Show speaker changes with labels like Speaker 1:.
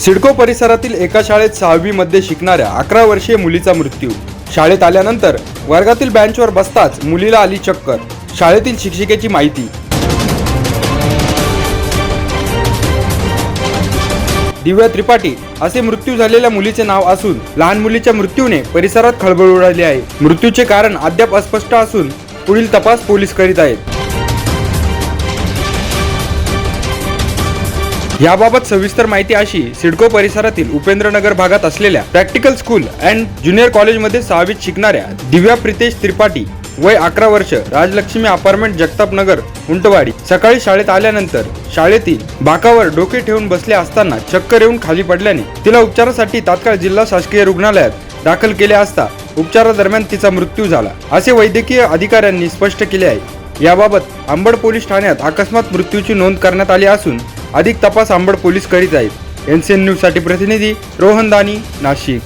Speaker 1: सिडको परिसरातील एका शाळेत सहावीमध्ये शिकणाऱ्या अकरा वर्षीय मुलीचा मृत्यू. शाळेत आल्यानंतर वर्गातील बेंचवर बसताच मुलीला आली चक्कर. शाळेतील शिक्षिकेची माहिती. दिव्या त्रिपाठी असे मृत्यू झालेल्या मुलीचे नाव असून लहान मुलीच्या मृत्यूने परिसरात खळबळ उडाली आहे. मृत्यूचे कारण अद्याप अस्पष्ट असून पुढील तपास पोलीस करीत आहेत. याबाबत सविस्तर माहिती अशी सिडको परिसरातील उपेंद्रनगर भागात असलेल्या प्रॅक्टिकल स्कूल अँड ज्युनियर कॉलेजमध्ये सहावीत शिकणाऱ्या दिव्या प्रितेश त्रिपाठी वय अकरा वर्ष राजलक्ष्मी अपार्टमेंट जगताप नगर उंटवाडी सकाळी शाळेत आल्यानंतर शाळेतील बाकावर डोके ठेवून बसले असताना चक्कर येऊन खाली पडल्याने तिला उपचारासाठी तात्काळ जिल्हा शासकीय रुग्णालयात दाखल केले असता उपचारादरम्यान तिचा मृत्यू झाला. असे वैद्यकीय अधिकाऱ्यांनी स्पष्ट केले आहे. याबाबत अंबड पोलीस ठाण्यात अकस्मात मृत्यूची नोंद करण्यात आली असून अधिक तपास आंबड पोलीस करीत आहेत. एन सी एन न्यूजसाठी प्रतिनिधी रोहन दानी नाशिक.